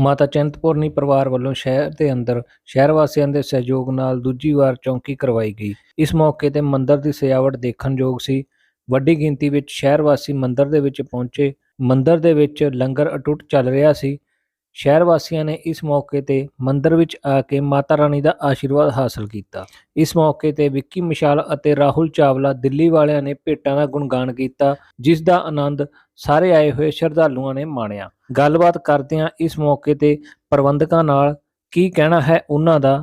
ਮਾਤਾ ਚਿੰਤਪੁਰਨੀ ਪਰਿਵਾਰ ਵੱਲੋਂ ਸ਼ਹਿਰ ਦੇ ਅੰਦਰ ਸ਼ਹਿਰ ਵਾਸੀਆਂ ਦੇ ਸਹਿਯੋਗ ਨਾਲ ਦੂਜੀ ਵਾਰ ਚੌਂਕੀ ਕਰਵਾਈ ਗਈ। ਇਸ ਮੌਕੇ ਤੇ ਮੰਦਰ ਦੀ ਸਜਾਵਟ ਦੇਖਣਯੋਗ ਸੀ। ਵੱਡੀ ਗਿਣਤੀ ਵਿੱਚ ਸ਼ਹਿਰ ਵਾਸੀ ਮੰਦਰ ਦੇ ਵਿੱਚ ਪਹੁੰਚੇ। ਮੰਦਰ ਦੇ ਵਿੱਚ ਲੰਗਰ ਅਟੁੱਟ ਚੱਲ ਰਿਹਾ ਸੀ। ਸ਼ਹਿਰ ਵਾਸੀਆਂ ਨੇ ਇਸ ਮੌਕੇ ਤੇ ਮੰਦਿਰ ਵਿੱਚ ਆ ਕੇ ਮਾਤਾ ਰਾਣੀ ਦਾ ਆਸ਼ੀਰਵਾਦ ਹਾਸਲ ਕੀਤਾ। ਇਸ ਮੌਕੇ ਤੇ ਵਿੱਕੀ ਮਿਸ਼ਾਲ ਅਤੇ ਰਾਹੁਲ ਚਾਵਲਾ ਦਿੱਲੀ ਵਾਲਿਆਂ ਨੇ ਭੇਟਾਂ ਦਾ ਗੁਣਗਾਨ ਕੀਤਾ, ਜਿਸ ਦਾ ਆਨੰਦ ਸਾਰੇ ਆਏ ਹੋਏ ਸ਼ਰਧਾਲੂਆਂ ਨੇ ਮਾਣਿਆ। ਗੱਲਬਾਤ ਕਰਦਿਆਂ ਇਸ ਮੌਕੇ ਤੇ ਪ੍ਰਬੰਧਕਾਂ ਨਾਲ, ਕੀ ਕਹਿਣਾ ਹੈ ਉਹਨਾਂ ਦਾ?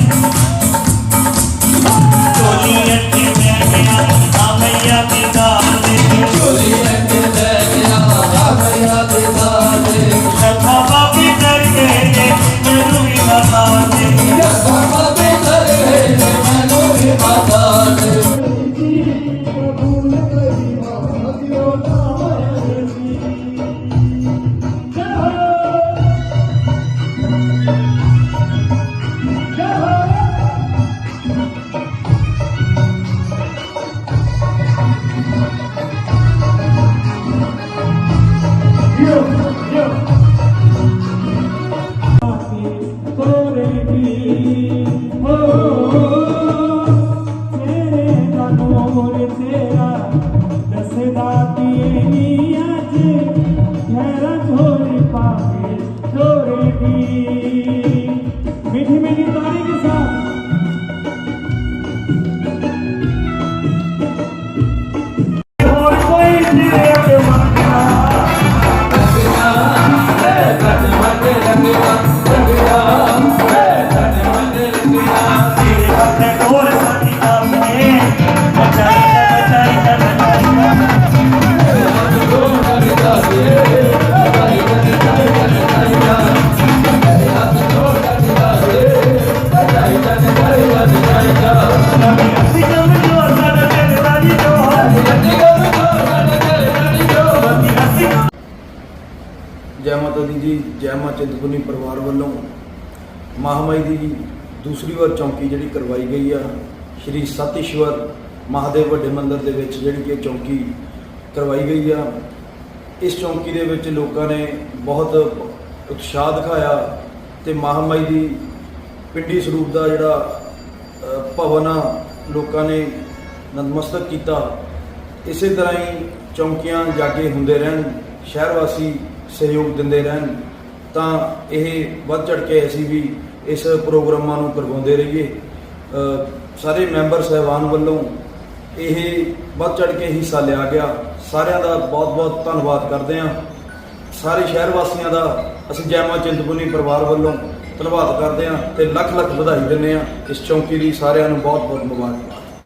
ਜੈ ਮਾਤਾ ਦੀ ਜੀ, ਜੈ ਮਾਂ ਚਿੰਤਪੁਰਨੀ ਪਰਿਵਾਰ ਵੱਲੋਂ ਮਹਾਮਾਈ ਦੀ ਦੂਸਰੀ ਵਾਰ ਚੌਂਕੀ ਜਿਹੜੀ ਕਰਵਾਈ ਗਈ ਆ, ਸ਼੍ਰੀ ਸਤੀਸ਼ਵਰ ਮਹਾਦੇਵ ਵੱਡੇ ਮੰਦਿਰ ਦੇ ਵਿੱਚ ਜਿਹੜੀ ਕਿ ਚੌਂਕੀ ਕਰਵਾਈ ਗਈ ਆ। ਇਸ ਚੌਂਕੀ ਦੇ ਵਿੱਚ ਲੋਕਾਂ ਨੇ ਬਹੁਤ ਉਤਸ਼ਾਹ ਦਿਖਾਇਆ ਤੇ ਮਹਾਮਾਈ ਦੀ ਪਿੰਡੀ ਸਰੂਪ ਦਾ ਜਿਹੜਾ ਭਵਨ ਆ, ਲੋਕਾਂ ਨੇ ਨਤਮਸਤਕ ਕੀਤਾ। ਇਸੇ ਤਰ੍ਹਾਂ ਹੀ ਚੌਂਕੀਆਂ ਜਾਗੇ ਹੁੰਦੇ ਰਹਿਣ, ਸ਼ਹਿਰ ਵਾਸੀ ਸਹਿਯੋਗ ਦਿੰਦੇ ਰਹਿਣ, ਤਾਂ ਇਹ ਵੱਧ ਚੜ ਕੇ ਅਸੀਂ ਵੀ ਇਸ ਪ੍ਰੋਗਰਾਮਾਂ ਨੂੰ ਕਰਵਾਉਂਦੇ ਰਹੀਏ। ਸਾਰੇ ਮੈਂਬਰ ਸਹਿਬਾਨ ਵੱਲੋਂ ਇਹ ਵੱਧ ਚੜ ਕੇ ਹਿੱਸਾ ਲਿਆ ਗਿਆ। ਸਾਰਿਆਂ ਦਾ ਬਹੁਤ-ਬਹੁਤ ਧੰਨਵਾਦ ਕਰਦੇ ਹਾਂ। ਸਾਰੇ ਸ਼ਹਿਰ ਵਾਸੀਆਂ ਦਾ ਅਸੀਂ ਜੈਮਾ ਚਿੰਤਪੁਰਨੀ ਪਰਿਵਾਰ ਵੱਲੋਂ ਧੰਨਵਾਦ ਕਰਦੇ ਹਾਂ ਤੇ ਲੱਖ ਲੱਖ ਵਧਾਈ ਦਿੰਦੇ ਹਾਂ। ਇਸ ਚੌਂਕੀ ਲਈ ਸਾਰਿਆਂ ਨੂੰ ਬਹੁਤ-ਬਹੁਤ ਮੁਬਾਰਕ।